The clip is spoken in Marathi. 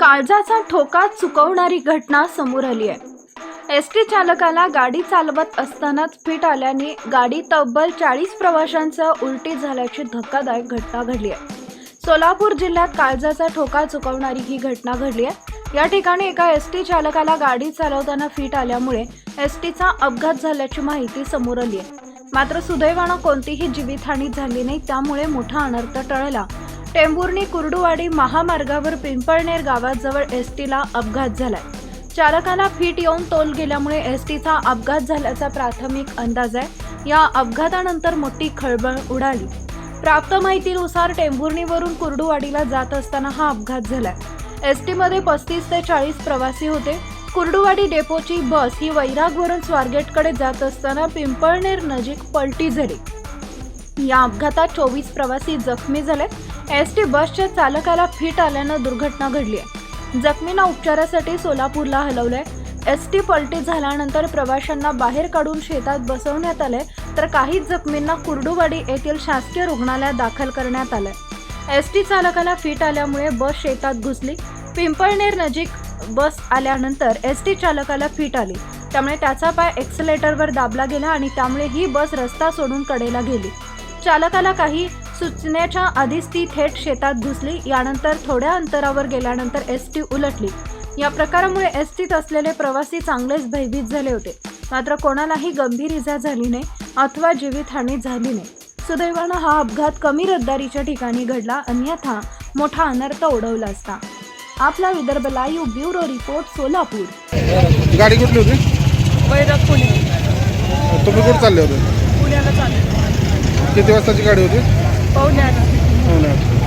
काळजाचा ठोका चुकवणारी घटना समोर आली आहे. एस टी चालकाला गाडी चालवत असतानाच फिट आल्याने गाडी तब्बल चाळीस प्रवाशांचा उलटी झाल्याची धक्कादायक घटना घडली आहे. सोलापूर जिल्ह्यात काळजाचा ठोका चुकवणारी ही घटना घडली आहे. या ठिकाणी एका एस टी चालकाला गाडी चालवताना फिट आल्यामुळे एस टीचा अपघात झाल्याची माहिती समोर आली आहे. मात्र सुदैवानं कोणतीही जीवितहानी झाली नाही त्यामुळे मोठा अनर्थ टळला. टेंभुर्णी कुर्डुवाडी महामार्गावर पिंपळनेर गावाजवळ एस टीला अपघात झालाय. चालकाला फिट येऊन तोल गेल्यामुळे एस टीचा अपघात झाल्याचा प्राथमिक अंदाज आहे. या अपघातानंतर मोठी खळबळ उडाली. प्राप्त माहितीनुसार टेंभुर्णीवरून कुर्डुवाडीला जात असताना हा अपघात झालाय. एस टीमध्ये पस्तीस ते चाळीस प्रवासी होते. कुर्डुवाडी डेपोची बस ही वैरागवरून स्वारगेटकडे जात असताना पिंपळनेर नजीक पलटी झाली. या अपघातात चोवीस प्रवासी जखमी झाले. एस टी बसच्या चालकाला फिट आल्यानं दुर्घटना घडली आहे. जखमींना उपचारासाठी सोलापूरला हलवलंय. एस टी पलटी झाल्यानंतर प्रवाशांना बाहेर काढून शेतात बसवण्यात आलंय तर काही जखमींना कुर्डुवाडी येथील शासकीय रुग्णालयात दाखल करण्यात आलंय. एस टी चालकाला फिट आल्यामुळे बस शेतात घुसली. पिंपळनेर नजीक बस आल्यानंतर एस टी चालकाला फिट आली. त्यामुळे त्याचा पाय एक्सलेटरवर दाबला गेला आणि त्यामुळे ही बस रस्ता सोडून कडेला गेली. चालकाला काही सुचण्याच्या आधीच ती थेट शेतात घुसली. यानंतर थोड्या अंतरावर गेल्यानंतर एस टी उलटली. या प्रकारामुळे एस टीत असलेले प्रवासी चांगलेच भयभीत झाले होते. मात्र कोणालाही गंभीर इजा झाली नाही अथवा जीवितहानी झाली नाही. सुदैवानं हा अपघात कमी रद्दारीच्या ठिकाणी घडला. अन्यथा मोठा अनर्थ ओढवला असता. आपला Vidarbha live bureau report Solapur. गाडी कुठली होती? तुम्ही कुठे चालले होते? पुण्याला चालेल. किती वाजताची गाडी होती? 哦，那个。